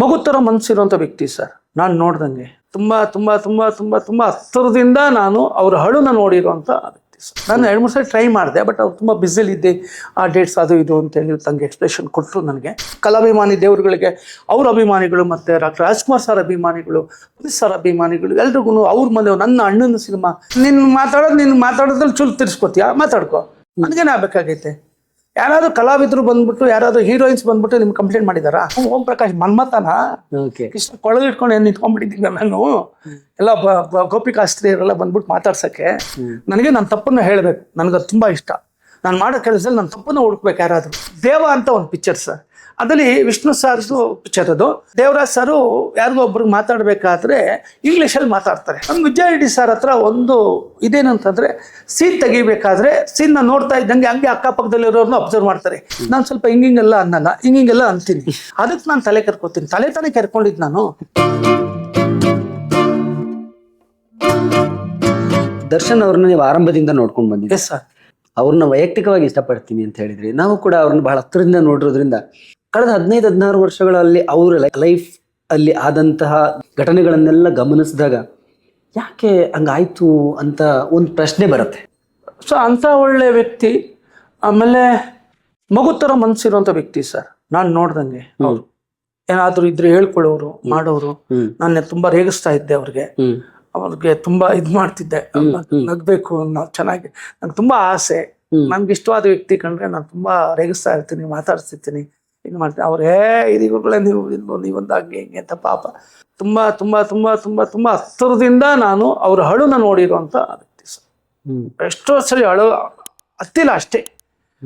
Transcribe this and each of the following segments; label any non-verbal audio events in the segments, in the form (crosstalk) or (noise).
ಮಗು ಥರ ಮನಸ್ಸಿರುವಂಥ ವ್ಯಕ್ತಿ ಸರ್. ನಾನು ನೋಡ್ದಂಗೆ ತುಂಬ ತುಂಬ ತುಂಬ ತುಂಬ ತುಂಬ ಹತ್ತಿರದಿಂದ ನಾನು ಅವ್ರ ಹಳುನ ನೋಡಿರುವಂಥ ವ್ಯಕ್ತಿ ಸರ್. ನಾನು ಎರಡು, ಮೂರು ಸಲ ಟ್ರೈ ಮಾಡಿದೆ ಬಟ್ ಅವ್ರು ತುಂಬ ಬ್ಯುಸಿಲಿದ್ದೆ ಆ ಡೇಟ್ಸ್ ಅದು ಇದು ಅಂತೇಳಿ ತಂಗೆ ಎಕ್ಸ್ಪ್ರೆಷನ್ ಕೊಟ್ಟರು ನನಗೆ. ಕಲಾಭಿಮಾನಿ ದೇವರುಗಳಿಗೆ, ಅವ್ರ ಅಭಿಮಾನಿಗಳು ಮತ್ತು ಡಾಕ್ಟರ್ ರಾಜ್ಕುಮಾರ್ ಸರ್ ಅಭಿಮಾನಿಗಳು, ಪುನೀತ್ ಸರ್ ಅಭಿಮಾನಿಗಳು ಎಲ್ರಿಗೂ ಅವ್ರ ಮನೆ ನನ್ನ ಅಣ್ಣನ ಸಿನಿಮಾ ನಿನ್ನ ಮಾತಾಡೋದು ನಿನ್ನ ಮಾತಾಡೋದ್ರಲ್ಲಿ ಚುಲ್ ತಿರ್ಸ್ಕೊತೀಯಾ? ಮಾತಾಡ್ಕೊ. ನನಗೇನು ಆಗ್ಬೇಕಾಗೈತೆ? ಯಾರಾದ್ರೂ ಕಲಾವಿದರು ಬಂದ್ಬಿಟ್ಟು ಯಾರಾದ್ರೂ ಹೀರೋಯಿನ್ಸ್ ಬಂದ್ಬಿಟ್ಟು ನಿಮ್ಗೆ ಕಂಪ್ಲೇಂಟ್ ಮಾಡಿದಾರಾ? ಓಂ ಪ್ರಕಾಶ್ ಮನ್ಮತನ ಓಕೆ. ಕೃಷ್ಣ ಕೊಳಗಿಟ್ಕೊಂಡು ಏನು ನಿಂತ್ಕೊಂಡ್ಬಿಟ್ಟಿದ್ದೀನಿ ನಾನು ಎಲ್ಲ ಗೋಪಿಕಾಸ್ತ್ರೀಯರೆಲ್ಲ ಬಂದ್ಬಿಟ್ಟು ಮಾತಾಡ್ಸಕ್ಕೆ ನನಗೆ ನನ್ನ ತಪ್ಪನ್ನ ಹೇಳಬೇಕು. ನನಗೆ ತುಂಬಾ ಇಷ್ಟ. ನಾನು ಮಾಡೋ ಕೆಲಸದಲ್ಲಿ ನನ್ನ ತಪ್ಪನ್ನ ಹುಡುಕ್ಬೇಕು ಯಾರಾದರೂ. ದೇವ ಅಂತ ಒಂದು ಪಿಕ್ಚರ್ ಸರ್. ಅದರಲ್ಲಿ ವಿಷ್ಣು ಸಾರ್ಸು ಪಿಕ್ಚರ್ ಅದು ದೇವರಾಜ್ ಸರು ಯಾರಿಗೋ ಒಬ್ರಿಗೆ ಮಾತಾಡಬೇಕಾದ್ರೆ ಇಂಗ್ಲೀಷಲ್ಲಿ ಮಾತಾಡ್ತಾರೆ. ನಮ್ಮ ವಿಜಯ ರೆಡ್ಡಿ ಸರ್ ಹತ್ರ ಒಂದು ಇದೇನಂತಂದರೆ ಸೀನ್ ತೆಗಿಬೇಕಾದ್ರೆ ಸೀನ್ನ ನೋಡ್ತಾ ಇದ್ದಂಗೆ ಹಂಗೆ ಅಕ್ಕಪಕ್ಕದಲ್ಲಿರೋರ್ನ ಅಬ್ಸರ್ವ್ ಮಾಡ್ತಾರೆ. ನಾನು ಸ್ವಲ್ಪ ಹಿಂಗಿಂಗೆಲ್ಲ ಅನ್ನಲ್ಲ ಹಿಂಗಿಂಗೆಲ್ಲ ಅಂತೀನಿ. ಅದಕ್ಕೆ ನಾನು ತಲೆ ಕರ್ಕೋತೀನಿ. ತಲೆ ತಾನೇ ಕೆರ್ಕೊಂಡಿದ್ದು ನಾನು. ದರ್ಶನ್ ಅವ್ರನ್ನ ನೀವು ಆರಂಭದಿಂದ ನೋಡ್ಕೊಂಡು ಬಂದಿ ಎಸ್ ಸರ್ ಅವ್ರನ್ನ ವೈಯಕ್ತಿಕವಾಗಿ ಇಷ್ಟಪಡ್ತೀನಿ ಅಂತ ಹೇಳಿದ್ರಿ. ನಾವು ಕೂಡ ಅವ್ರನ್ನ ಬಹಳ ಹತ್ತಿರದಿಂದ ನೋಡಿರೋದ್ರಿಂದ ಕಳೆದ ಹದಿನೈದು ಹದಿನಾರು ವರ್ಷಗಳಲ್ಲಿ ಅವರ ಲೈಫ್ ಅಲ್ಲಿ ಆದಂತಹ ಘಟನೆಗಳನ್ನೆಲ್ಲ ಗಮನಿಸಿದಾಗ ಯಾಕೆ ಹಂಗಾಯ್ತು ಅಂತ ಒಂದು ಪ್ರಶ್ನೆ ಬರುತ್ತೆ. ಸೊ ಅಂಥ ಒಳ್ಳೆ ವ್ಯಕ್ತಿ ಆಮೇಲೆ ಮಗು ಥರ ಮನಸ್ಸಿರುವಂಥ ವ್ಯಕ್ತಿ ಸರ್ ನಾನು ನೋಡ್ದಂಗೆ ಅವರು. ಏನಾದರೂ ಇದ್ರೆ ಹೇಳ್ಕೊಳ್ಳೋರು ಮಾಡೋರು. ನಾನು ತುಂಬಾ ರೇಗಿಸ್ತಾ ಇದ್ದೆ ಅವ್ರಿಗೆ. ಅವ್ರಿಗೆ ತುಂಬಾ ಇದು ಮಾಡ್ತಿದ್ದೆ. ನಗ್ಬೇಕು ನಾವು ಚೆನ್ನಾಗಿ. ನಂಗೆ ತುಂಬಾ ಆಸೆ. ನಮ್ಗೆ ನನ್ಗೆ ಇಷ್ಟವಾದ ವ್ಯಕ್ತಿ ಕಂಡ್ರೆ ನಾನು ತುಂಬಾ ರೇಗಿಸ್ತಾ ಇರ್ತೀನಿ ಮಾತಾಡ್ತಿರ್ತೀನಿ ಇದು ಮಾಡ್ತೀನಿ ಇದು ಇದೀಗುಗಳೇ ನೀವು ಇದು ನೀವೊಂದು ಹಂಗೆ ಹಿಂಗೆ ಅಂತ ಪಾಪ. ತುಂಬಾ ತುಂಬಾ ತುಂಬಾ ತುಂಬಾ ತುಂಬಾ ಹತ್ತಿರದಿಂದ ನಾನು ಅವ್ರ ಹಳುನ ನೋಡಿರುವಂತ ವ್ಯಕ್ತಿ ಸರ್. ಎಷ್ಟೋ ಸರಿ ಹಳು ಹತ್ತಿಲ್ಲ ಅಷ್ಟೇ.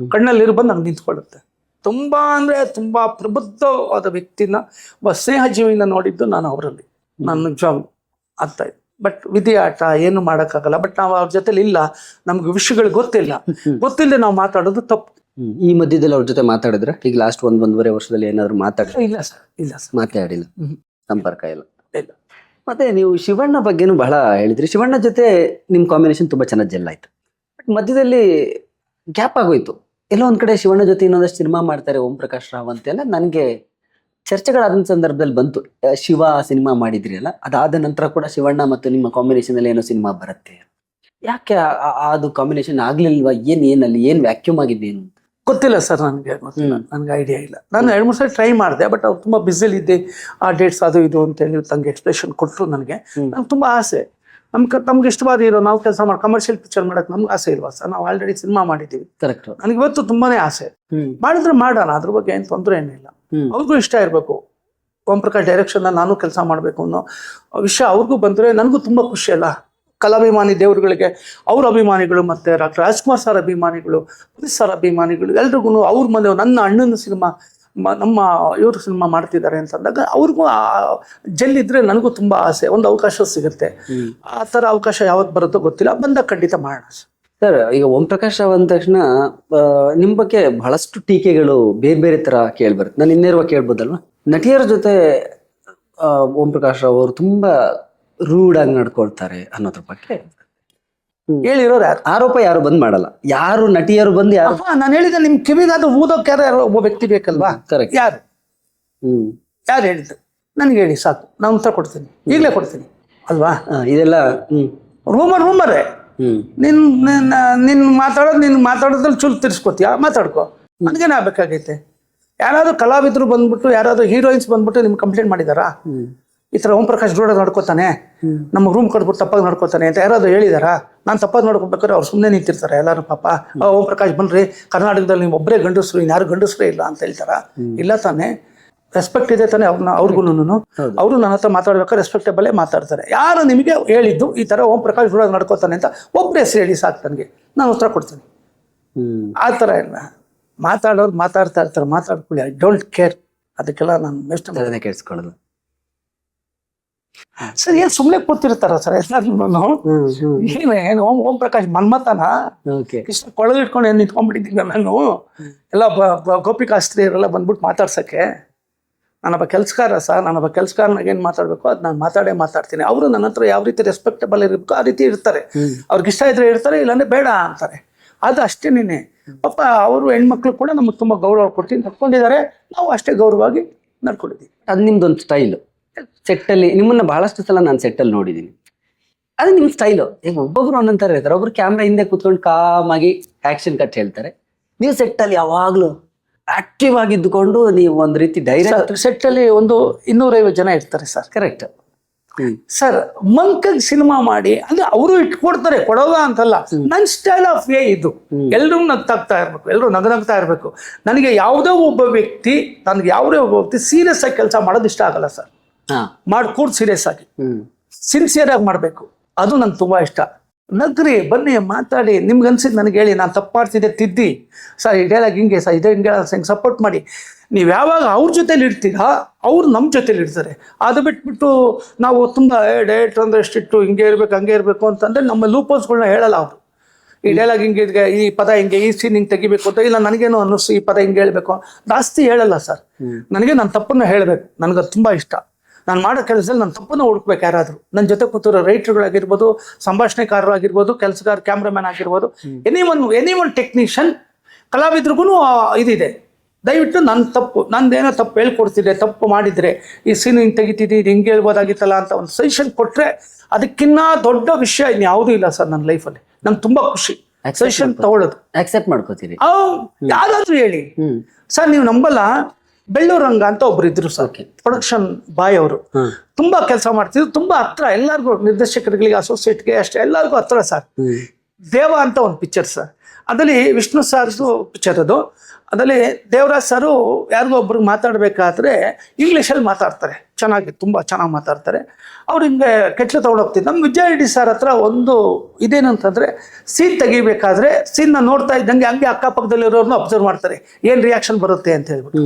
ಕಣ್ಣಲ್ಲಿ ಇರ್ಬಂದು ಬಂದು ನಂಗೆ ನಿಂತ್ಕೊಳ್ಳುತ್ತೆ. ತುಂಬಾ ಅಂದ್ರೆ ತುಂಬಾ ಪ್ರಬುದ್ಧವಾದ ವ್ಯಕ್ತಿನ ಒಬ್ಬ ಸ್ನೇಹ ಜೀವಿನ ನೋಡಿದ್ದು ನಾನು ಅವರಲ್ಲಿ. ನನ್ನ ಜಾಬ್ ಅಂತ ಇತ್ತು ಬಟ್ ವಿಧಿ ಆಟ ಏನು ಮಾಡೋಕ್ಕಾಗಲ್ಲ. ಬಟ್ ನಾವು ಅವ್ರ ಜೊತೆಲಿ ಇಲ್ಲ. ನಮ್ಗೆ ವಿಷಯಗಳು ಗೊತ್ತಿಲ್ಲ. ಗೊತ್ತಿಲ್ಲದೆ ನಾವು ಮಾತಾಡೋದು ತಪ್ಪು. ಈ ಮಧ್ಯದಲ್ಲಿ ಅವ್ರ ಜೊತೆ ಮಾತಾಡಿದ್ರೆ ಈಗ ಲಾಸ್ಟ್ ಒಂದ್ ಒಂದೂವರೆ ವರ್ಷದಲ್ಲಿ ಏನಾದ್ರು ಮಾತಾಡಿಲ್ಲ ಇಲ್ಲ ಸರ್ ಇಲ್ಲ ಸರ್. ಮಾತಾಡಿಲ್ಲ. ಹ್ಮ್. ಸಂಪರ್ಕ ಇಲ್ಲ. ಇಲ್ಲ. ಮತ್ತೆ ನೀವು ಶಿವಣ್ಣ ಬಗ್ಗೆನೂ ಬಹಳ ಹೇಳಿದ್ರಿ. ಶಿವಣ್ಣ ಜೊತೆ ನಿಮ್ ಕಾಂಬಿನೇಷನ್ ತುಂಬಾ ಚೆನ್ನಾಗಿ ಜೆಲ್ ಆಯ್ತು. ಬಟ್ ಮಧ್ಯದಲ್ಲಿ ಗ್ಯಾಪ್ ಆಗೋಯ್ತು. ಎಲ್ಲೋ ಒಂದ್ ಕಡೆ ಶಿವಣ್ಣ ಜೊತೆ ಇನ್ನೊಂದಷ್ಟು ಸಿನಿಮಾ ಮಾಡ್ತಾರೆ ಓಂ ಪ್ರಕಾಶ್ ರಾವ್ ಅಂತೆಲ್ಲ ನನಗೆ ಚರ್ಚೆಗಳಾದ ಸಂದರ್ಭದಲ್ಲಿ ಬಂತು. ಶಿವ ಸಿನಿಮಾ ಮಾಡಿದ್ರಿ ಅಲ್ಲ ಅದಾದ ನಂತರ ಕೂಡ ಶಿವಣ್ಣ ಮತ್ತು ನಿಮ್ಮ ಕಾಂಬಿನೇಷನ್ ಅಲ್ಲಿ ಏನೋ ಸಿನಿಮಾ ಬರುತ್ತೆ. ಯಾಕೆ ಅದು ಕಾಂಬಿನೇಷನ್ ಆಗ್ಲಿಲ್ವಾ? ಏನ್ ಏನಲ್ಲಿ ಏನ್ ವ್ಯಾಕ್ಯೂಮ್ ಆಗಿದ್ದೇನು ಗೊತ್ತಿಲ್ಲ ಸರ್ ನನಗೆ ಗೊತ್ತಿಲ್ಲ ನನಗೆ ಐಡಿಯಾ ಇಲ್ಲ. ನಾನು ಎರಡು ಮೂರು ಸಲ ಟ್ರೈ ಮಾಡಿದೆ ಬಟ್ ಅವ್ರು ತುಂಬ ಬ್ಯುಸಿಲಿದ್ದೆ ಆ ಡೇಟ್ಸ್ ಅದು ಇದು ಅಂತೇಳಿ ತಂಗೆ ಎಕ್ಸ್ಪ್ರೆಷನ್ ಕೊಟ್ಟರು ನನಗೆ. ನಮ್ಗೆ ನಂಗೆ ತುಂಬ ಆಸೆ. ನಮ್ಗೆ ನಮ್ಗೆ ಇಷ್ಟವಾದ ಇರೋ ನಾವು ಕೆಲಸ ಮಾಡಿ ಕಮರ್ಷಿಯಲ್ ಪಿಕ್ಚರ್ ಮಾಡೋಕೆ ನಮ್ಗೆ ಆಸೆ ಇಲ್ವಾ ಸರ್? ನಾವು ಆಲ್ರೆಡಿ ಸಿನಿಮಾ ಮಾಡಿದ್ದೀವಿ. ಕರೆಕ್ಟ್ ನನಗೆ ಇವತ್ತು ತುಂಬಾನೇ ಆಸೆ. ಮಾಡಿದ್ರೆ ಮಾಡೋಣ ಅದ್ರ ಬಗ್ಗೆ ಏನು ತೊಂದರೆ ಏನಿಲ್ಲ. ಅವ್ರಿಗೂ ಇಷ್ಟ ಇರಬೇಕು. ಓಂ ಪ್ರಕಾಶ್ ಡೈರೆಕ್ಷನ್ ನಾನು ಕೆಲಸ ಮಾಡಬೇಕು ಅನ್ನೋ ವಿಷಯ ಅವ್ರಿಗೂ ಬಂದರೆ ನನಗೂ ತುಂಬ ಖುಷಿ ಅಲ್ಲ. ಕಲಾಭಿಮಾನಿ ದೇವರುಗಳಿಗೆ ಅವ್ರ ಅಭಿಮಾನಿಗಳು ಮತ್ತು ಡಾಕ್ಟರ್ ರಾಜ್ಕುಮಾರ್ ಸರ್ ಅಭಿಮಾನಿಗಳು ಪುನೀತ್ ಸರ್ ಅಭಿಮಾನಿಗಳು ಎಲ್ರಿಗೂ ಅವ್ರ ಮನೆ ನನ್ನ ಅಣ್ಣನ ಸಿನಿಮಾ ನಮ್ಮ ಇವರು ಸಿನಿಮಾ ಮಾಡ್ತಿದ್ದಾರೆ ಅಂತಂದಾಗ ಅವ್ರಿಗೂ ಜಲ್ಲಿದ್ರೆ ನನಗೂ ತುಂಬ ಆಸೆ ಒಂದು ಅವಕಾಶ ಸಿಗುತ್ತೆ. ಆ ಥರ ಅವಕಾಶ ಯಾವತ್ತು ಬರುತ್ತೋ ಗೊತ್ತಿಲ್ಲ ಬಂದಾಗ ಖಂಡಿತ ಮಾಡೋಣ ಸರ್. ಸರ್ ಈಗ ಓಂ ಪ್ರಕಾಶ್ ರಾವ್ ಅಂದ ತಕ್ಷಣ ನಿಮ್ಮ ನಿಮ್ ಬಗ್ಗೆ ಬಹಳಷ್ಟು ಟೀಕೆಗಳು ಬೇರೆ ಬೇರೆ ತರ ಕೇಳಿಬರುತ್ತೆ ನಾನು ಇನ್ನೇರುವ ಕೇಳ್ಬೋದಲ್ವ? ನಟಿಯರ ಜೊತೆ ಓಂ ಪ್ರಕಾಶ್ ರಾವ್ ಅವರು ತುಂಬಾ ರೂಡ್ ಆಗಿ ನಡ್ಕೊಳ್ತಾರೆ ಅನ್ನೋದ್ರ ಬಗ್ಗೆ ಹೇಳಿರೋರು ಆರೋಪ ಯಾರು ಬಂದ್ ಮಾಡಲ್ಲ. ಯಾರು ನಟಿಯರು ಬಂದು ಯಾರು ನಾನು ಹೇಳಿದ ನಿಮ್ ಕಿವಿಗಾದ್ರೂ ಊದೋಕೆ ಯಾರು ಒಬ್ಬ ವ್ಯಕ್ತಿ ಬೇಕಲ್ವಾ? ಕರೆಕ್ಟ್ ಯಾರು? ಹ್ಮ್. ಯಾರು ಹೇಳಿದ್ದು? ನನಗೆ ಹೇಳಿ ಸಾಕು. ನಾನು ಉತ್ತರ ಕೊಡ್ತೀನಿ. ಈಗಲೇ ಕೊಡ್ತೀನಿ. ಅಲ್ವಾ? ಆ, ಇದೆಲ್ಲ ರೂಮರ್ ರೂಮರ್ ರೂಮರೇ ಹ್ಮ್. ನಿನ್ ನಿನ್ನ ನಿನ್ ಮಾತಾಡೋದು ನಿನ್ ಮಾತಾಡೋದ್ರಲ್ಲಿ ಚುಲ್ ತಿರ್ಸ್ಕೊತೀಯ? ಮಾತಾಡ್ಕೊ. ನನಗೇನು ಆಗ್ಬೇಕಾಗೈತೆ? ಯಾರಾದ್ರೂ ಕಲಾವಿದ್ರು ಬಂದ್ಬಿಟ್ಟು ಯಾರಾದ್ರೂ ಹೀರೋಯಿನ್ಸ್ ಬಂದ್ಬಿಟ್ಟು ನಿಮ್ಗೆ ಕಂಪ್ಲೇಂಟ್ ಮಾಡಿದಾರಾ? ಹ್ಮ್. ಈ ಥರ ಓಂ ಪ್ರಕಾಶ್ ರೋಡ ನಡ್ಕೋತಾನೆ ನಮ್ಮ ರೂಮ್ ಕಟ್ಬಿಟ್ಟು ತಪ್ಪಾಗಿ ನಡ್ಕೋತಾನೆ ಅಂತ ಯಾರಾದ್ರು ಹೇಳಿದಾರಾ? ನಾನು ತಪ್ಪಾಗಿ ನೋಡ್ಕೋಬೇಕಾದ್ರೆ ಅವ್ರು ಸುಮ್ಮನೆ ನಿಂತಿರ್ತಾರೆ ಎಲ್ಲರೂ ಪಾಪ. ಆ, ಓಂ ಪ್ರಕಾಶ್ ಬನ್ರಿ ಕರ್ನಾಟಕದಲ್ಲಿ ನೀವು ಒಬ್ಬರೇ ಗಂಡಸರು ಇನ್ಯಾರು ಗಂಡಸರೇ ಇಲ್ಲ ಅಂತ ಹೇಳ್ತಾರ? ಇಲ್ಲ ತಾನೆ. ರೆಸ್ಪೆಕ್ಟ್ ಇದೆ ತಾನೆ ಅವ್ರನ್ನ ಅವ್ರಿಗೂ ಅವರು ನನ್ನ ಹತ್ರ ಮಾತಾಡ್ಬೇಕಾದ್ರೆ ರೆಸ್ಪೆಕ್ಟೇಬಲೇ ಮಾತಾಡ್ತಾರೆ. ಯಾರು ನಿಮಗೆ ಹೇಳಿದ್ದು ಈ ಥರ ಓಂ ಪ್ರಕಾಶ್ ರೋಡ ನಡ್ಕೋತಾನೆ ಅಂತ ಒಬ್ಬರೇ ಹೆಸರು ಹೇಳಿ ಸಾಕು ನನಗೆ. ನಾನು ಉತ್ತರ ಕೊಡ್ತೀನಿ. ಆ ಥರ ಇಲ್ಲ. ಮಾತಾಡೋರು ಮಾತಾಡ್ತಾ ಇರ್ತಾರೆ ಮಾತಾಡ್ಕೊಳ್ಳಿ. ಐ ಡೋಂಟ್ ಕೇರ್ ಅದಕ್ಕೆಲ್ಲ ನಾನು ಎಷ್ಟು ಕೇಳಿಸ್ಕೊಳ್ಳೋದು. ಸರ್ ಏನ್ ಸುಮ್ಮನೆ ಕೂತಿರ್ತಾರ ಸರ್? ಎಲ್ಲರೂ ಏನು ಓಂ ಓಂ ಪ್ರಕಾಶ್ ಮನ್ಮತನ ಕೃಷ್ಣ ಕೊಳಗಿಟ್ಕೊಂಡು ಏನು ನಿಂತ್ಕೊಂಡ್ಬಿಟ್ಟಿದ್ದೀನಿ ನಾನು ಎಲ್ಲ ಗೋಪಿಕಾಸ್ತ್ರೀಯರೆಲ್ಲ ಬಂದ್ಬಿಟ್ಟು ಮಾತಾಡ್ಸಕ್ಕೆ. ನಾನೊಬ್ಬ ಕೆಲಸಕಾರ ಸರ್ ನಾನೊಬ್ಬ ಕೆಲಸಕಾರನಾಗ ಏನು ಮಾತಾಡಬೇಕು? ಅದು ನಾನು ಮಾತಾಡೇ ಮಾತಾಡ್ತೀನಿ. ಅವರು ನನ್ನ ಹತ್ರ ಯಾವ ರೀತಿ ರೆಸ್ಪೆಕ್ಟಬಲ್ ಇರಬೇಕು ಆ ರೀತಿ ಇರ್ತಾರೆ. ಅವ್ರಿಗೆ ಇಷ್ಟ ಇದ್ರೆ ಇರ್ತಾರೆ ಇಲ್ಲಾಂದ್ರೆ ಬೇಡ ಅಂತಾರೆ. ಅದು ನೀನೆ ಪಾಪ ಅವರು ಹೆಣ್ಮಕ್ಳು ಕೂಡ ನಮಗೆ ತುಂಬ ಗೌರವ ಕೊಡ್ತೀನಿ ನಡ್ಕೊಂಡಿದ್ದಾರೆ. ನಾವು ಅಷ್ಟೇ ಗೌರವವಾಗಿ ನಡ್ಕೊಂಡಿದ್ದೀವಿ. ಅದು ನಿಮ್ದೊಂದು ಸ್ಟೈಲು ಸೆಟ್ಟಲ್ಲಿ ನಿಮ್ಮನ್ನ ಬಹಳಷ್ಟು ಸಲ ನಾನು ಸೆಟ್ಟಲ್ಲಿ ನೋಡಿದ್ದೀನಿ ಅದು ನಿಮ್ಮ ಸ್ಟೈಲು ಈಗ ಒಬ್ಬೊಬ್ರು ಒಂದೊಂಥರ ಇರ್ತಾರೆ ಒಬ್ರು ಕ್ಯಾಮ್ರಾ ಹಿಂದೆ ಕೂತ್ಕೊಂಡು ಕಾಮಾಗಿ ಆಕ್ಷನ್ ಕಟ್ ಹೇಳ್ತಾರೆ. ನೀವು ಸೆಟ್ಟಲ್ಲಿ ಯಾವಾಗಲೂ ಆಕ್ಟಿವ್ ಆಗಿದ್ದುಕೊಂಡು ನೀವು ಒಂದು ರೀತಿ ಡೈರೆಕ್ಟ್ ಸೆಟ್ಟಲ್ಲಿ ಒಂದು ಇನ್ನೂರೈವತ್ತು ಜನ ಇರ್ತಾರೆ ಸರ್ ಕರೆಕ್ಟ್ ಸರ್ ಮಂಕ ಸಿನಿಮಾ ಮಾಡಿ ಅಂದ್ರೆ ಅವರು ಇಟ್ಕೊಡ್ತಾರೆ ಕೊಡೋದ ಅಂತಲ್ಲ. ನನ್ನ ಸ್ಟೈಲ್ ಆಫ್ ವೇ ಇದು. ಎಲ್ಲರೂ ನಗ್ತಾಗ್ತಾ ಇರ್ಬೇಕು ಎಲ್ಲರೂ ನಗನಗ್ತಾ ಇರ್ಬೇಕು. ನನಗೆ ಯಾವುದೋ ಒಬ್ಬ ವ್ಯಕ್ತಿ ನನಗೆ ಯಾವುದೇ ಒಬ್ಬ ವ್ಯಕ್ತಿ ಸೀರಿಯಸ್ ಆಗಿ ಕೆಲಸ ಮಾಡೋದು ಇಷ್ಟ ಆಗಲ್ಲ ಸರ್ ಮಾಡ್ಕೊಡ್ ಸೀರಿಯಸ್ ಆಗಿ. ಸಿನ್ಸಿಯರ್ ಆಗಿ ಮಾಡಬೇಕು. ಅದು ನಂಗೆ ತುಂಬಾ ಇಷ್ಟ. ನಗ್ರಿ ಬನ್ನಿ ಮಾತಾಡಿ. ನಿಮ್ಗೆ ಅನ್ಸಿದ್ ನನಗೆ ಹೇಳಿ ನಾನು ತಪ್ಪು ಮಾಡ್ತಿದ್ದೆ ತಿದ್ದಿ. ಸರ್ ಡೈಲಾಗ್ ಹಿಂಗೆ ಸರ್ ಇದೇ ಹಿಂಗೆ ಹಿಂಗೆ ಸಪೋರ್ಟ್ ಮಾಡಿ. ನೀವು ಯಾವಾಗ ಅವ್ರ ಜೊತೆಲಿ ಇರ್ತೀರಾ ಅವ್ರು ನಮ್ಮ ಜೊತೆಲಿ ಇರ್ತಾರೆ. ಅದು ಬಿಟ್ಬಿಟ್ಟು ನಾವು ತುಂಬ ಡೇಟ್ ಅಂದ್ರೆ ಎಷ್ಟಿಟ್ಟು ಹಿಂಗೆ ಇರಬೇಕು ಹಂಗೆ ಇರಬೇಕು ಅಂತಂದ್ರೆ ನಮ್ಮ ಲೂಪೋಸ್ಗಳನ್ನ ಹೇಳಲ್ಲ ಅವರು. ಈ ಡೈಲಾಗ್ ಹಿಂಗೆ ಇದ್ಗೆ ಈ ಪದ ಹಿಂಗೆ ಈ ಸೀನ್ ಹಿಂಗೆ ತೆಗಿಬೇಕು ಅಂತ ಇಲ್ಲ ನನಗೇನು ಅನ್ನಿಸ್ತು ಈ ಪದ ಹಿಂಗೆ ಹೇಳಬೇಕು ಜಾಸ್ತಿ ಹೇಳಲ್ಲ ಸರ್. ನನಗೆ ನನ್ನ ತಪ್ಪನ್ನು ಹೇಳಬೇಕು. ನನಗೆ ತುಂಬ ಇಷ್ಟ. ನಾನು ಮಾಡೋ ಕೆಲಸದಲ್ಲಿ ನನ್ನ ತಪ್ಪನ್ನು ಹುಡುಕ್ಬೇಕು ಯಾರಾದರೂ. ನನ್ನ ಜೊತೆ ಕೂತಿರೋ ರೈಟರ್ಗಳಾಗಿರ್ಬೋದು ಸಂಭಾಷಣೆಕಾರರಾಗಿರ್ಬೋದು ಕೆಲಸಗಾರ ಕ್ಯಾಮ್ರಾಮ್ಯಾನ್ ಆಗಿರ್ಬೋದು any one any one technician ಕಲಾವಿದ್ರಿಗೂ ಇದಿದೆ. ದಯವಿಟ್ಟು ನನ್ನ ತಪ್ಪು ನಂದೇನೋ ತಪ್ಪು ಹೇಳ್ಕೊಡ್ತಿದ್ರೆ ತಪ್ಪು ಮಾಡಿದರೆ ಈ ಸೀನ್ ಹಿಂಗೆ ತೆಗಿತಿದ್ದೀನಿ ಹಿಂಗೆ ಹೇಳ್ಬೋದಾಗಿತ್ತಲ್ಲ ಅಂತ ಒಂದು ಸಜೆಷನ್ ಕೊಟ್ಟರೆ ಅದಕ್ಕಿನ್ನ ದೊಡ್ಡ ವಿಷಯ ಇನ್ಯಾವುದೂ ಇಲ್ಲ ಸರ್ ನನ್ನ ಲೈಫಲ್ಲಿ ನಂಗೆ ತುಂಬ ಖುಷಿ. ಸಜೆಷನ್ ತಗೊಳ್ಳೋದು. ಆಕ್ಸೆಪ್ಟ್ ಮಾಡ್ಕೋತೀರಿ. ಯಾರಾದ್ರೂ ಹೇಳಿ. ಸರ್ ನೀವು ನಂಬಲ್ಲ? ಬೆಳ್ಳೂರಂಗ ಅಂತ ಒಬ್ರು ಇದ್ರು ಸರ್. ಪ್ರೊಡಕ್ಷನ್ ಬಾಯ್ ಅವರು. ತುಂಬಾ ಕೆಲಸ ಮಾಡ್ತಿದ್ರು. ತುಂಬಾ ಹತ್ರ ಎಲ್ಲರಿಗೂ ನಿರ್ದೇಶಕರುಗಳಿಗೆ ಅಸೋಸಿಯೇಟ್ಗೆ ಅಷ್ಟೇ ಎಲ್ಲರಿಗೂ ಹತ್ರ ಸರ್ ದೇವ ಅಂತ ಒಂದು ಪಿಕ್ಚರ್ ಸರ್. ಅದರಲ್ಲಿ ವಿಷ್ಣು ಸಾರ್ಸು ಪಿಕ್ಚರ್ ಅದು. ಅದರಲ್ಲಿ ದೇವರಾಜ್ ಸರು ಯಾರಿಗೋ ಒಬ್ರಿಗೆ ಮಾತಾಡಬೇಕಾದ್ರೆ ಇಂಗ್ಲೀಷಲ್ಲಿ ಮಾತಾಡ್ತಾರೆ. ಚೆನ್ನಾಗಿ ತುಂಬ ಚೆನ್ನಾಗಿ ಮಾತಾಡ್ತಾರೆ. ಅವ್ರು ಹಿಂಗೆ ಕೆಟ್ಲು ತೊಗೊಂಡೋಗ್ತಿದ್ದು ನಮ್ಮ ವಿಜಯ ರೆಡ್ಡಿ ಸರ್ ಹತ್ರ ಒಂದು ಇದೇನಂತಂದರೆ ಸೀನ್ ತೆಗಿಬೇಕಾದ್ರೆ ಸೀನ್ನ ನೋಡ್ತಾ ಇದ್ದಂಗೆ ಹಂಗೆ ಅಕ್ಕಪಕ್ಕದಲ್ಲಿರೋರ್ನ ಅಬ್ಸರ್ವ್ ಮಾಡ್ತಾರೆ. ಏನು ರಿಯಾಕ್ಷನ್ ಬರುತ್ತೆ ಅಂತ ಹೇಳ್ಬಿಟ್ಟು.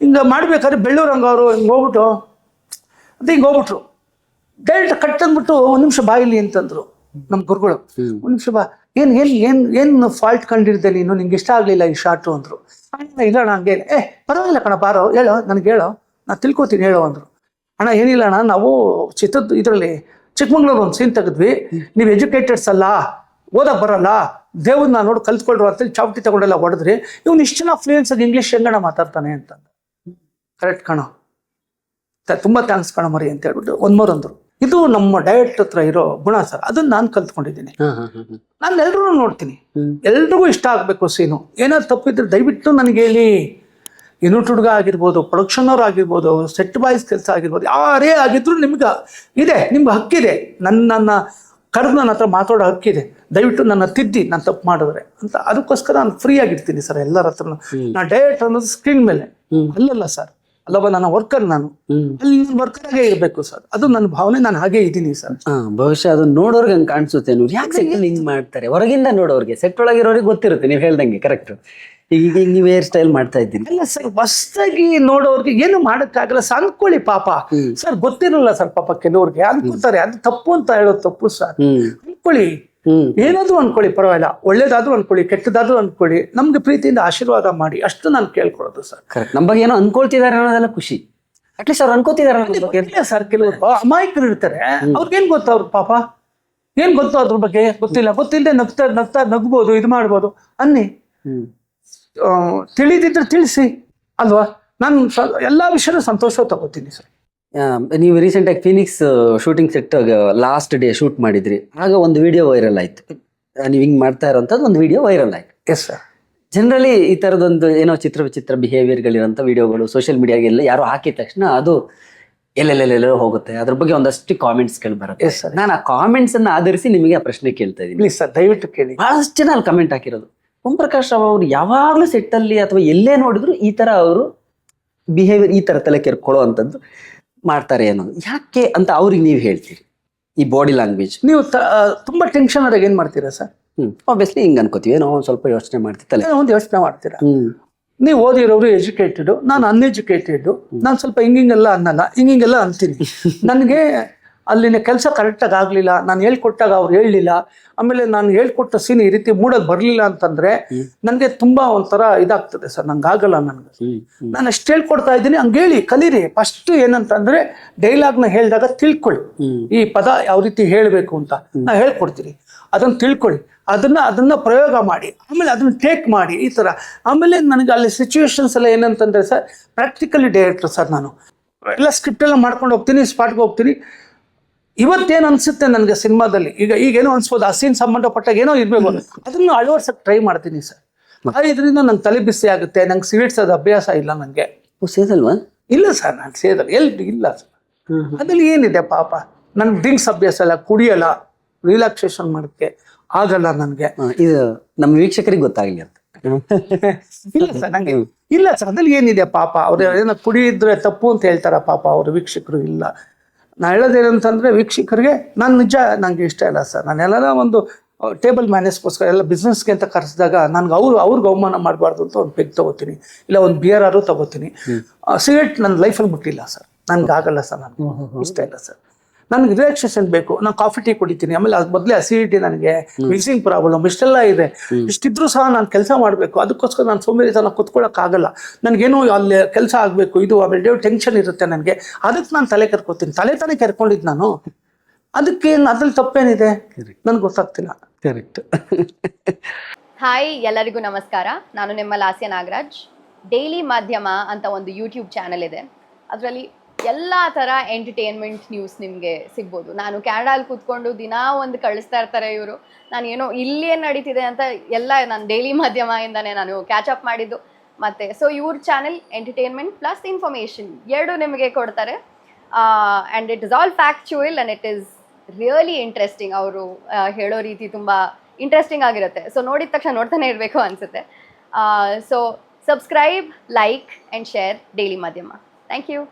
ಹಿಂಗೆ ಮಾಡ್ಬೇಕಾದ್ರೆ ಬೆಳ್ಳೂರಂಗ ಅವರು ಹಿಂಗೆ ಹೋಗ್ಬಿಟ್ಟು ಅದು ಹಿಂಗೆ ಹೋಗ್ಬಿಟ್ರು. ಡೈರೆಕ್ಟ್ ಕಟ್ ಅಂದ್ಬಿಟ್ಟು ಒಂದು ನಿಮಿಷ ಬಾಯಿಲಿ ಅಂತಂದ್ರು ನಮ್ಮ ಗುರುಗಳು. ಒಂದು ನಿಮಿಷ ಬಾ. ಏನು ಏನು ಏನು ಏನು ಫಾಲ್ಟ್ ಕಂಡಿರ್ದೆ ನೀನು? ನಿಂಗೆ ಇಷ್ಟ ಆಗಲಿಲ್ಲ ಈ ಶಾರ್ಟು ಅಂದರು. ಇಲ್ಲ ಅಣ್ಣ ಹಂಗೆ. ಏ ಪರವಾಗಿಲ್ಲ ಕಣ ಬಾರೋ ಹೇಳೋ ನನಗೆ ಹೇಳೋ ನಾನು ತಿಳ್ಕೊತೀನಿ ಹೇಳೋ ಅಂದರು. ಅಣ್ಣ ಏನಿಲ್ಲ ಅಣ್ಣ ನಾವು ಚಿತ್ರದ ಇದರಲ್ಲಿ ಚಿಕ್ಕಮಂಗ್ಳೂರು ಒಂದು ಸೀನ್ ತೆಗೆದ್ವಿ. ನೀವು ಎಜುಕೇಟೆಡ್ಸ್ ಅಲ್ಲ ಓದಕ್ಕೆ ಬರಲ್ಲ ದೇವ್ರನ್ನ ನೋಡಿ ಕಲ್ತ್ಕೊಳ್ರು ಅಂತೇಳಿ ಚಾವಟಿ ತಗೊಂಡೆಲ್ಲ ಹೊಡೆದ್ರಿ. ಇವ್ನು ಇಷ್ಟು ಜನ ಫ್ಲೂಯೆನ್ಸ್ ಆಗಿ ಇಂಗ್ಲೀಷ್ ಹೆಂಗಣ ಮಾತಾಡ್ತಾನೆ ಅಂತ. ಕರೆಕ್ಟ್ ಕಣೋ. ತುಂಬ ಥ್ಯಾಂಕ್ಸ್ ಕಣ ಮರಿ ಅಂತ ಹೇಳ್ಬಿಟ್ಟು ಒಂದು ಮೂರ್ ಅಂದ್ರು ಇದು ನಮ್ಮ ಡಯಟ್ ಹತ್ರ ಇರೋ ಗುಣ ಸರ್ ಅದನ್ನ ನಾನು ಕಲ್ತ್ಕೊಂಡಿದ್ದೀನಿ. ನಾನು ಎಲ್ರೂ ನೋಡ್ತೀನಿ. ಎಲ್ರಿಗೂ ಇಷ್ಟ ಆಗಬೇಕು ಸೀನು. ಏನಾದ್ರು ತಪ್ಪಿದ್ರೆ ದಯವಿಟ್ಟು ನನಗೆ ಹೇಳಿ. ಯೂನಿಟ್ ಹುಡುಗ ಆಗಿರ್ಬೋದು ಪ್ರೊಡಕ್ಷನ್ ಅವ್ರು ಆಗಿರ್ಬೋದು ಸೆಟ್ ಬಾಯ್ಸ್ ಕೆಲಸ ಆಗಿರ್ಬೋದು ಯಾರೇ ಆಗಿದ್ರು ನಿಮ್ಗೆ ಇದೆ ನಿಮ್ಗೆ ಹಕ್ಕಿದೆ. ನನ್ನ ನನ್ನ ಕರೆದು ನನ್ನ ಹತ್ರ ಮಾತಾಡೋ ಹಕ್ಕಿದೆ. ದಯವಿಟ್ಟು ನನ್ನ ತಿದ್ದಿ ನಾನು ತಪ್ಪು ಮಾಡಿದ್ರೆ ಅಂತ. ಅದಕ್ಕೋಸ್ಕರ ನಾನು ಫ್ರೀ ಆಗಿರ್ತೀನಿ ಸರ್ ಎಲ್ಲರ ಹತ್ರನು. ನಾನು ಡಯಟ್ ಅನ್ನೋದು ಸ್ಕ್ರೀನ್ ಮೇಲೆ. ಅಲ್ಲಲ್ಲ ಸರ್ ಅಲ್ಲವ ನನ್ನ ವರ್ಕರ್ ನಾನು. ಅಲ್ಲಿ ನಾನು ವರ್ಕರ್ ಆಗೇ ಇರಬೇಕು ಸರ್ ಅದು ನನ್ನ ಭಾವನೆ ನಾನು ಹಾಗೆ ಇದ್ದೀನಿ ಸರ್ ಹಾ ಬಹುಶಃ ಅದು ನೋಡೋರ್ಗೆ ಹಂಗೆ ಕಾಣಿಸುತ್ತೆ ಯಾಕೆ ಹಿಂಗ್ ಮಾಡ್ತಾರೆ? ಹೊರಗಿಂದ ನೋಡೋರ್ಗೆ. ಸೆಟ್ ಒಳಗಿರೋರಿಗೆ ಗೊತ್ತಿರುತ್ತೆ ನೀವು ಹೇಳ್ದಂಗೆ ಕರೆಕ್ಟ್ ಈಗ ನೀವು ಹೇರ್ ಸ್ಟೈಲ್ ಮಾಡ್ತಾ ಇದ್ದೀನಿ ಅಲ್ಲ ಸರ್ ಹೊಸದಾಗಿ ನೋಡೋರ್ಗೆ ಏನು ಮಾಡೋಕ್ಕಾಗಲ್ಲ. ಸರ್ ಅನ್ಕೊಳ್ಳಿ ಪಾಪ ಸರ್ ಗೊತ್ತಿರಲ್ಲ ಸರ್ ಪಾಪ ಕೆಲವ್ರಿಗೆ. ಅನ್ಕೋತಾರೆ. ಅದು ತಪ್ಪು ಅಂತ ಹೇಳೋದು ತಪ್ಪು ಸರ್ ಅನ್ಕೊಳ್ಳಿ. ಏನಾದ್ರೂ ಅನ್ಕೊಳ್ಳಿ ಪರವಾಗಿಲ್ಲ. ಒಳ್ಳೇದಾದ್ರೂ ಅನ್ಕೊಳ್ಳಿ ಕೆಟ್ಟದಾದ್ರೂ ಅನ್ಕೊಳ್ಳಿ. ನಮ್ಗೆ ಪ್ರೀತಿಯಿಂದ ಆಶೀರ್ವಾದ ಮಾಡಿ. ಅಷ್ಟು ನಾನು ಕೇಳ್ಕೊಳ್ಳೋದು ಸರ್. ನಮ್ಮ ಬಗ್ಗೆ ಏನೋ ಅನ್ಕೊಳ್ತಿದಾರೆ ಅನ್ನೋದೆಲ್ಲ ಖುಷಿ. ಅಟ್ಲೀಸ್ಟ್ ಅವ್ರು ಬಗ್ಗೆ. ಸರ್ ಕೆಲವರು ಅಮಾಯಕರು ಇರ್ತಾರೆ. ಅವ್ರಿಗೇನ್ ಗೊತ್ತು ಅವ್ರ ಪಾಪ? ಏನ್ ಗೊತ್ತು ಅದ್ರ ಬಗ್ಗೆ? ಗೊತ್ತಿಲ್ಲ. ಗೊತ್ತಿಲ್ಲದೆ ನಗ್ತಾ ನಗ್ತಾ ನಗ್ಬೋದು ಇದು ಮಾಡ್ಬೋದು. ಅನ್ನಿ. ತಿಳಿದಿದ್ರೆ ತಿಳಿಸಿ. ಅಲ್ವಾ? ನಾನು ಎಲ್ಲಾ ವಿಷಯನೂ ಸಂತೋಷ ತಗೋತೀನಿ ಸರ್. ನೀವು ರೀಸೆಂಟ್ ಆಗಿ phoenix shooting set last day shoot ಮಾಡಿದ್ರಿ. ಆಗ ಒಂದು ವಿಡಿಯೋ ವೈರಲ್ ಆಯ್ತು. ನೀವು ಹಿಂಗೆ ಮಾಡ್ತಾ ಇರೋಂಥದ್ದು ಒಂದು ವಿಡಿಯೋ ವೈರಲ್ ಆಯ್ತು. ಎಸ್ ಸರ್ ಜನರಲಿ ಈ ತರದೊಂದು ಏನೋ ಚಿತ್ರ ವಿಚಿತ್ರ ಬಿಹೇವಿಯರ್ಗಳಿರೋಂಥ ವಿಡಿಯೋಗಳು ಸೋಷಿಯಲ್ ಮೀಡಿಯಾಗೆಲ್ಲ ಯಾರು ಹಾಕಿದ ತಕ್ಷಣ ಅದು ಎಲ್ಲೆಲ್ಲೆಲ್ಲೆಲ್ಲೋ ಹೋಗುತ್ತೆ. ಅದ್ರ ಬಗ್ಗೆ ಒಂದಷ್ಟು ಕಾಮೆಂಟ್ಸ್ಗಳು ಬರುತ್ತೆ. ಎಸ್ ಸರ್ ನಾನು ಆ ಕಾಮೆಂಟ್ಸ್ ಅನ್ನ ಆಧರಿಸಿ ನಿಮಗೆ ಆ ಪ್ರಶ್ನೆ ಕೇಳ್ತಾ ಇದ್ದೀನಿ. ಪ್ಲೀಸ್ ಸರ್ ದಯವಿಟ್ಟು ಕೇಳಿ. ಬಹಳಷ್ಟು ಜನ ಅಲ್ಲಿ ಕಮೆಂಟ್ ಹಾಕಿರೋದು. ಓಂ ಪ್ರಕಾಶ್ ರಾವ್ ಅವರು ಯಾವಾಗಲೂ ಸೆಟ್ಟಲ್ಲಿ ಅಥವಾ ಎಲ್ಲೇ ನೋಡಿದ್ರು ಈ ತರ ಅವರು ಬಿಹೇವಿಯರ್ ಈ ತರ ತಲೆ ಕೆರ್ಕೊಳ್ಳೋ ಅಂಥದ್ದು. ಮಾಡ್ತಾರೆ ಅನ್ನೋದು. ಯಾಕೆ ಅಂತ ಅವ್ರಿಗೆ ನೀವು ಹೇಳ್ತೀರಿ ಈ ಬಾಡಿ ಲ್ಯಾಂಗ್ವೇಜ್ ನೀವು ತುಂಬಾ ಟೆನ್ಷನ್ ಆದಾಗ ಏನು ಮಾಡ್ತೀರಾ ಸರ್? ಹ್ಞೂ ಆಬ್ವಿಯಸ್ಲಿ ಹಿಂಗೆ ಅನ್ಕೋತೀವಿ. ಏನೋ ಒಂದು ಸ್ವಲ್ಪ ಯೋಚನೆ ಮಾಡ್ತಿತ್ತಲ್ಲ ಏನೋ ಒಂದು ಯೋಚನೆ ಮಾಡ್ತೀರಾ? ಹ್ಞೂ ನೀವು ಓದಿರೋರು ಎಜುಕೇಟೆಡು ನಾನು ಅನ್ಎಜುಕೇಟೆಡು ನಾನು ಸ್ವಲ್ಪ ಹಿಂಗಿಂಗೆಲ್ಲ ಅನ್ನಲ್ಲ ಹಿಂಗಿಂಗೆಲ್ಲ ಅಂತೀನಿ. (laughs) ನನಗೆ ಅಲ್ಲಿನ ಕೆಲಸ ಕರೆಕ್ಟಾಗಿ ಆಗಲಿಲ್ಲ. ನಾನು ಹೇಳ್ಕೊಟ್ಟಾಗ ಅವ್ರು ಹೇಳಲಿಲ್ಲ. ಆಮೇಲೆ ನಾನು ಹೇಳ್ಕೊಟ್ಟ ಸೀನ್ ಈ ರೀತಿ ಮೂಡೋದು ಬರಲಿಲ್ಲ ಅಂತಂದ್ರೆ ನನಗೆ ತುಂಬಾ ಒಂಥರ ಇದಾಗ್ತದೆ ಸರ್. ನಂಗೆ ಆಗಲ್ಲ ನನಗೆ. ನಾನು ಅಷ್ಟು ಹೇಳ್ಕೊಡ್ತಾ ಇದ್ದೀನಿ. ಹಂಗೆ ಹೇಳಿ ಕಲೀರಿ. ಫಸ್ಟ್ ಏನಂತಂದ್ರೆ ಡೈಲಾಗ್ನ ಹೇಳಿದಾಗ ತಿಳ್ಕೊಳ್ಳಿ ಈ ಪದ ಯಾವ ರೀತಿ ಹೇಳಬೇಕು ಅಂತ ನಾ ಹೇಳ್ಕೊಡ್ತೀನಿ. ಅದನ್ನ ತಿಳ್ಕೊಳ್ಳಿ ಅದನ್ನ ಅದನ್ನ ಪ್ರಯೋಗ ಮಾಡಿ. ಆಮೇಲೆ ಅದನ್ನ ಟೇಕ್ ಮಾಡಿ. ಈ ತರ. ಆಮೇಲೆ ನನಗೆ ಅಲ್ಲಿ ಸಿಚುವೇಶನ್ಸ್ ಎಲ್ಲ ಏನಂತಂದ್ರೆ ಸರ್ ಪ್ರಾಕ್ಟಿಕಲಿ ಡೈರೆಕ್ಟರ್ ಸರ್ ನಾನು. ಎಲ್ಲ ಸ್ಕ್ರಿಪ್ಟ್ ಎಲ್ಲ ಮಾಡ್ಕೊಂಡು ಹೋಗ್ತೀನಿ ಸ್ಪಾಟ್ಗೆ ಹೋಗ್ತೀನಿ. ಇವತ್ತೇನು ಅನ್ಸುತ್ತೆ ನನಗೆ ಸಿನಿಮಾದಲ್ಲಿ? ಈಗ ಈಗೇನೋ ಅನ್ಸ್ಬೋದು ಆ ಸೀನ್ ಸಂಬಂಧಪಟ್ಟಾಗ ಏನೋ ಇರಬೇಕು. ಅದನ್ನು ಅಳವಡ್ಸಕ್ಕೆ ಟ್ರೈ ಮಾಡ್ತೀನಿ ಸರ್. ಇದರಿಂದ ನಂಗೆ ತಲೆ ಬಿಸಿ ಆಗುತ್ತೆ ನಂಗೆ ಸಿಗರೇಟ್ಸ್ ಅದು ಅಭ್ಯಾಸ ಇಲ್ಲ ನನಗೆ ಸೇದಲ್ವಾ? ಇಲ್ಲ ಸರ್ ನಾನು ಸೇದಲ್ಲ. ಎಲ್ಲಿ ಇಲ್ಲ ಸರ್. ಅದ್ರಲ್ಲಿ ಏನಿದೆ ಪಾಪ? ನನ್ಗೆ ಡ್ರಿಂಕ್ಸ್ ಅಭ್ಯಾಸ ಅಲ್ಲ ಕುಡಿಯಲ್ಲ ರಿಲ್ಯಾಕ್ಸೇಷನ್ ಮಾಡೋಕ್ಕೆ ಆಗಲ್ಲ ನನಗೆ. ಇದು ನಮ್ಮ ವೀಕ್ಷಕರಿಗೆ ಗೊತ್ತಾಗಿಲ್ಲ ಅಂತ. (laughs) ಇಲ್ಲ ಸರ್ ನಂಗೆ ಇಲ್ಲ ಸರ್ ಅದ್ರಲ್ಲಿ ಏನಿದೆ ಪಾಪ? ಅವ್ರು ಏನೋ ಕುಡಿಯಿದ್ರೆ ತಪ್ಪು ಅಂತ ಹೇಳ್ತಾರ ಪಾಪ ಅವ್ರ ವೀಕ್ಷಕರು ಇಲ್ಲ. ನಾ ಹೇಳೋದೇನಂತಂದರೆ ವೀಕ್ಷಕರಿಗೆ ನಾನು ನಿಜ ನನಗೆ ಇಷ್ಟ ಇಲ್ಲ ಸರ್. ನಾನು ಎಲ್ಲರ ಒಂದು ಟೇಬಲ್ ಮ್ಯಾನೇಜ್ಗೋಸ್ಕರ ಎಲ್ಲ ಬಿಸ್ನೆಸ್ಗೆ ಅಂತ ಕರೆಸಿದಾಗ ನನಗೆ ಅವ್ರು ಅವ್ರಿಗೆ ಅವಮಾನ ಮಾಡಬಾರ್ದು ಅಂತ ಒಂದು ಪೆಗ್ ತಗೋತೀನಿ. ಇಲ್ಲ ಒಂದು ಬಿಯರ್ ಆರು ತಗೋತೀನಿ. ಸಿಗರೇಟ್ ನನ್ನ ಲೈಫಲ್ಲಿ ಮುಟ್ಟಿಲ್ಲ ಸರ್. ನನಗೆ ಆಗಲ್ಲ ಸರ್ ನನಗೆ ಇಷ್ಟ ಇಲ್ಲ ಸರ್. ನನಗೆ ರಿಲ್ಯಾಕ್ಸೇಷನ್ ಬೇಕು. ನಾನು ಕಾಫಿ ಟೀ ಕುಡಿತೀನಿ. ಆಮೇಲೆ ಅದು ಮೊದಲೇ ಅಸಿಡಿಟಿ ನನಗೆ ಮಿಕ್ಸಿಂಗ್ ಪ್ರಾಬ್ಲಮ್ ಇಷ್ಟೆಲ್ಲ ಇದೆ. ಇಷ್ಟಿದ್ರೂ ಸಹ ನಾನು ಕೆಲಸ ಮಾಡಬೇಕು. ಅದಕ್ಕೋಸ್ಕರ ನಾನು ಸೋಂಬೇರಿತನ ಕುತ್ಕೊಳ್ಳೋಕ್ಕಾಗಲ್ಲ ನನಗೇನೋ ಅಲ್ಲಿ ಕೆಲಸ ಆಗಬೇಕು ಇದು ಆಮೇಲೆ ಟೆನ್ಷನ್ ಇರುತ್ತೆ ನನಗೆ. ಅದಕ್ಕೆ ನಾನು ತಲೆ ಕರ್ಕೋತೀನಿ. ತಲೆ ತಾನೇ ಕರ್ಕೊಂಡಿದ್ದು ನಾನು. ಅದಕ್ಕೆ ಅದ್ರಲ್ಲಿ ತಪ್ಪೇನಿದೆ? ನನಗೆ ಗೊತ್ತಾಗ್ತಿಲ್ಲ. ಕರೆಕ್ಟ್ ಹಾಯ್ ಎಲ್ಲರಿಗೂ ನಮಸ್ಕಾರ. ನಾನು ನಿಮ್ಮ ಲಾಸ್ಯ ನಾಗರಾಜ್. ಡೈಲಿ ಮಾಧ್ಯಮ ಅಂತ ಒಂದು ಯೂಟ್ಯೂಬ್ ಚಾನಲ್ ಇದೆ. ಅದರಲ್ಲಿ ಎಲ್ಲ ಥರ ಎಂಟರ್ಟೈನ್ಮೆಂಟ್ ನ್ಯೂಸ್ ನಿಮಗೆ ಸಿಗ್ಬೋದು. ನಾನು ಕ್ಯಾನಡಾಲ್ಲಿ ಕೂತ್ಕೊಂಡು ದಿನಾ ಒಂದು ಕಳಿಸ್ತಾ ಇರ್ತಾರೆ ಇವರು. ನಾನು ಏನೋ ಇಲ್ಲಿ ಏನು ನಡೀತಿದೆ ಅಂತ ಎಲ್ಲ ನಾನು ಡೈಲಿ ಮಾಧ್ಯಮದಿಂದನೇ ನಾನು ಕ್ಯಾಚ್ ಅಪ್ ಮಾಡಿದ್ದು. ಮತ್ತು ಸೊ ಇವ್ರ ಚಾನೆಲ್ ಎಂಟರ್ಟೈನ್ಮೆಂಟ್ ಪ್ಲಸ್ ಇನ್ಫಾರ್ಮೇಷನ್ ಎರಡು ನಿಮಗೆ ಕೊಡ್ತಾರೆ. And it is all factual and it is really interesting ಅವರು ಹೇಳೋ ರೀತಿ ತುಂಬ ಇಂಟ್ರೆಸ್ಟಿಂಗ್ ಆಗಿರುತ್ತೆ. ಸೊ ನೋಡಿದ ತಕ್ಷಣ ನೋಡ್ತಾನೆ ಇರಬೇಕು ಅನಿಸುತ್ತೆ. So subscribe like and share daily ಮಾಧ್ಯಮ. Thank you